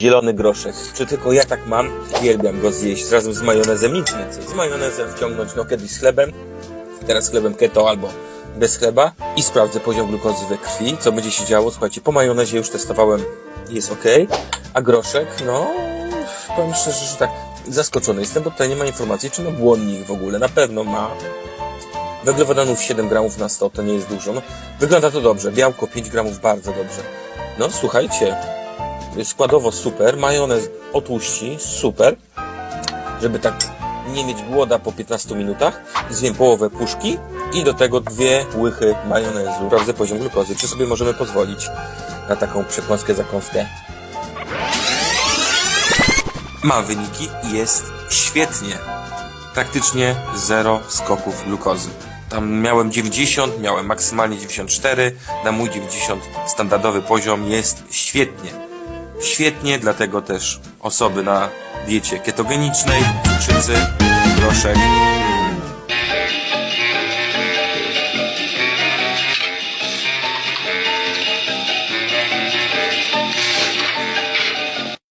Zielony groszek. Czy tylko ja tak mam? Uwielbiam go zjeść razem z majonezem, nic więcej. Z majonezem wciągnąć, no kiedyś z chlebem, teraz chlebem keto albo bez chleba i sprawdzę poziom glukozy we krwi, co będzie się działo. Słuchajcie, po majonezie już testowałem, jest ok, a groszek, no, powiem szczerze, że tak, zaskoczony jestem, bo tutaj nie ma informacji, czy ma błonnik w ogóle, na pewno ma. Węglowodanów 7 gramów na 100 to nie jest dużo. No, wygląda to dobrze. Białko 5 gramów bardzo dobrze. No słuchajcie, składowo super, majonez otłuści, super, żeby tak nie mieć głoda po 15 minutach. Zjem połowę puszki i do tego dwie łychy majonezu. Sprawdzę poziom glukozy. Czy sobie możemy pozwolić na taką przekąskę, zakąskę? Mam wyniki i jest świetnie. Praktycznie zero skoków glukozy. Tam miałem 90, miałem maksymalnie 94, na mój 90 standardowy poziom jest świetnie. Świetnie, dlatego też osoby na diecie ketogenicznej, cukrzycy, groszek